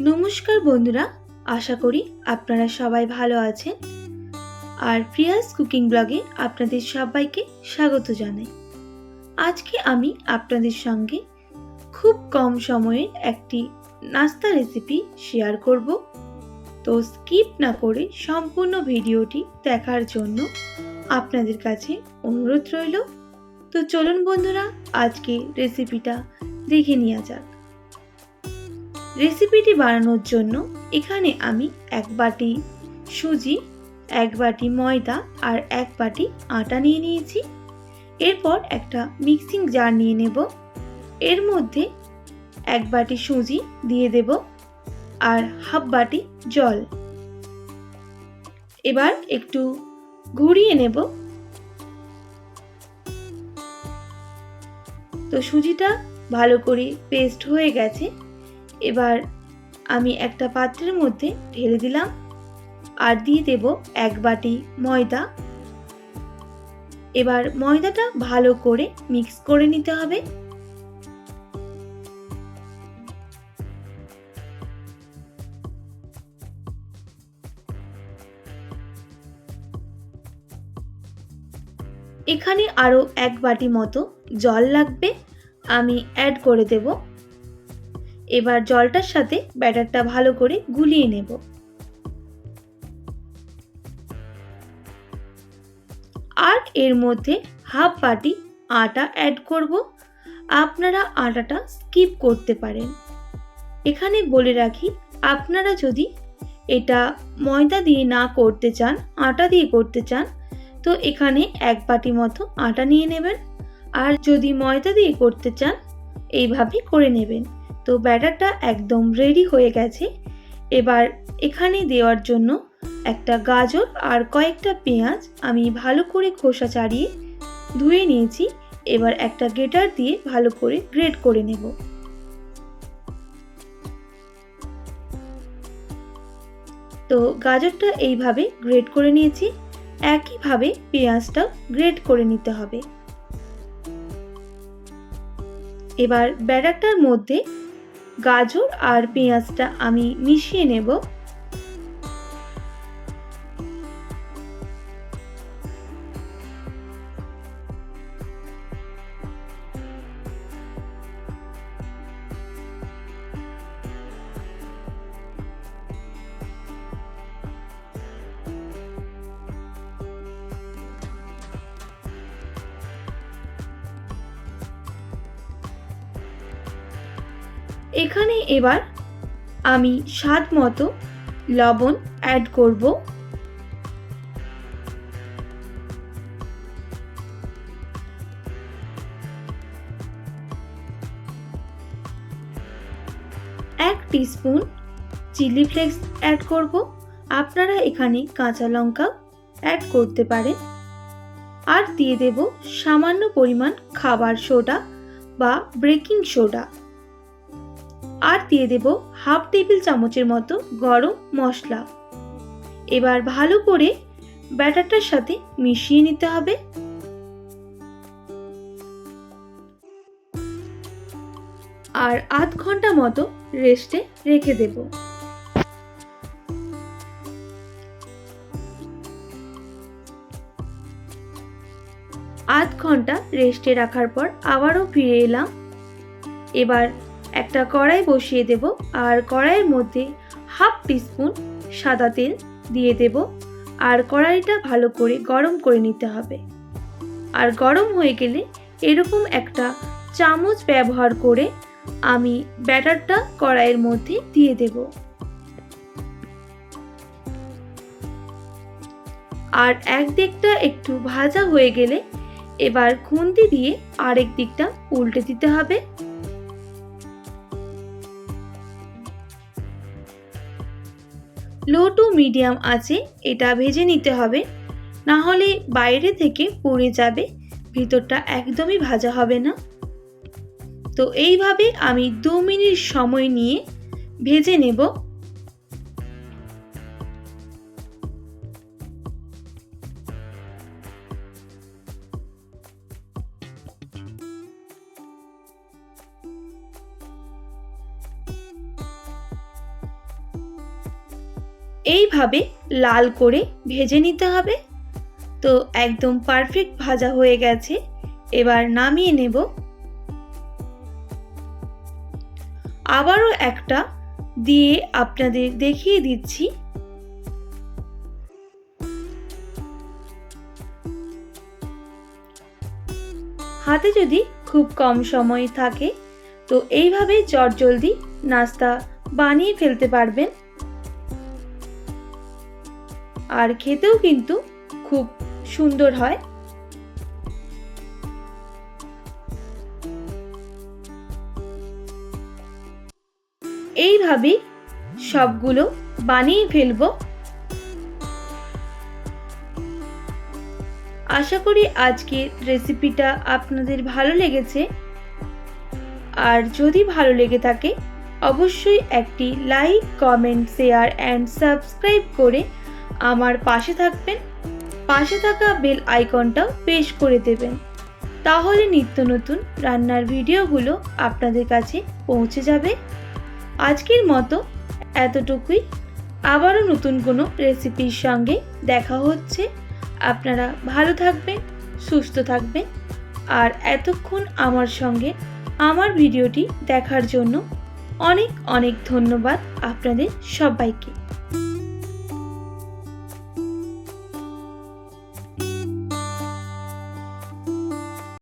নমস্কার বন্ধুরা, আশা করি আপনারা সবাই ভালো আছেন। আর প্রিয়াস কুকিং ব্লগে আপনাদের সবাইকে স্বাগত জানাই। আজকে আমি আপনাদের সঙ্গে খুব কম সময়ের একটি নাস্তা রেসিপি শেয়ার করব। তো স্কিপ না করে সম্পূর্ণ ভিডিওটি দেখার জন্য আপনাদের কাছে অনুরোধ রইল। তো চলুন বন্ধুরা, আজকে রেসিপিটা দেখে নেওয়া যাক। রেসিপিটি বানানোর জন্য এখানে আমি এক বাটি সুজি, এক বাটি ময়দা আর এক বাটি আটা নিয়ে নিয়েছি। এরপর একটা মিক্সিং জার নিয়ে নেব। এর মধ্যে এক বাটি সুজি দিয়ে দেব আর হাফ বাটি জল। এবার একটু ঘুরিয়ে নেব। তো সুজিটা ভালো করে পেস্ট হয়ে গেছে। এবার আমি একটা পাত্রের মধ্যে ঢেলে দিলাম আর দিয়ে দেব এক বাটি ময়দা। এবার ময়দাটা ভালো করে মিক্স করে নিতে হবে। এখানে আরও এক বাটি মতো জল লাগবে। আমি অ্যাড করে দেব। এবার জলটার সাথে ব্যাটারটা ভালো করে গুলিয়ে নেব। আর এর মধ্যে হাফ বাটি আটা অ্যাড করব। আপনারা আটাটা স্কিপ করতে পারেন। এখানে বলে রাখি, আপনারা যদি এটা ময়দা দিয়ে না করতে চান, আটা দিয়ে করতে চান, তো এখানে এক বাটি মতো আটা নিয়ে নেবেন। আর যদি ময়দা দিয়ে করতে চান, এইভাবে করে নেবেন। তো ব্যাটারটা একদম রেডি হয়ে গেছে। এবার এখানে দেওয়ার জন্য একটা গাজর আর কয়েকটা পেঁয়াজ আমি ভালো করে খোসা ছাড়িয়ে ধুয়ে নিয়েছি। এবার একটা গ্রেটার দিয়ে ভালো করে গ্রেট করে নেব। তো গাজরটা এইভাবে গ্রেট করে নিয়েছি। একইভাবে পেঁয়াজটাও গ্রেট করে নিতে হবে। এবার ব্যাটারটার মধ্যে গাজর আর পেঁয়াজটা আমি মিশিয়ে নেব। এখানে এবার আমি স্বাদ মতো লবণ অ্যাড করব। এক টিস্পুন চিলি ফ্লেক্স অ্যাড করব। আপনারা এখানে কাঁচা লঙ্কা অ্যাড করতে পারেন। আর দিয়ে দেব সামান্য পরিমাণ খাবার সোডা বা বেকিং সোডা আর দিয়ে দেব হাফ টেবিল চামচের মতো গরম মশলা। এবার ভালো করে ব্যাটারটার সাথে মিশিয়ে নিতে হবে। আর আধ ঘণ্টা মতো রেস্টে রেখে দেব। আধ ঘণ্টা রেস্টে রাখার পর আবারও ফিরে এলাম। এবার একটা কড়াই বসিয়ে দেব আর কড়াইয়ের মধ্যে হাফ টিস্পুন সাদা তেল দিয়ে দেব আর কড়াইটা ভালো করে গরম করে নিতে হবে। আর গরম হয়ে গেলে এরকম একটা চামচ ব্যবহার করে আমি ব্যাটারটা কড়াইয়ের মধ্যে দিয়ে দেব। আর এক দিকটা একটু ভাজা হয়ে গেলে এবার খুন্তি দিয়ে আরেক দিকটা উল্টে দিতে হবে। লো টু মিডিয়াম আছে, এটা ভেজে নিতে হবে। না হলে বাইরে থেকে পড়ে যাবে, ভিতরটা একদমই ভাজা হবে না। তো এইভাবে আমি দু মিনিট সময় নিয়ে ভেজে নেব। এইভাবে লাল করে ভেজে নিতে হবে। তো একদম পারফেক্ট ভাজা হয়ে গেছে। এবার নামিয়ে নেব। আবারও একটা দিয়ে আপনাদের দেখিয়ে দিচ্ছি। হাতে যদি খুব কম সময় থাকে, তো এইভাবে জলদি নাস্তা বানিয়ে ফেলতে পারবেন। আর খেতেও কিন্তু খুব সুন্দর হয়। এইভাবেই সবগুলো বানিয়ে ফেলব। আশা করি আজকের রেসিপিটা আপনাদের ভালো লেগেছে। আর যদি ভালো লেগে থাকে, অবশ্যই একটি like, comment, share, and subscribe করে আমার পাশে থাকবেন। পাশে থাকা বেল আইকনটাও পেশ করে দেবেন। তাহলে নিত্য নতুন রান্নার ভিডিওগুলো আপনাদের কাছে পৌঁছে যাবে। আজকের মতো এতটুকুই। আবারও নতুন কোনো রেসিপির সঙ্গে দেখা হচ্ছে। আপনারা ভালো থাকবেন, সুস্থ থাকবেন। আর এতক্ষণ আমার সঙ্গে আমার ভিডিওটি দেখার জন্য অনেক অনেক ধন্যবাদ আপনাদের সবাইকে।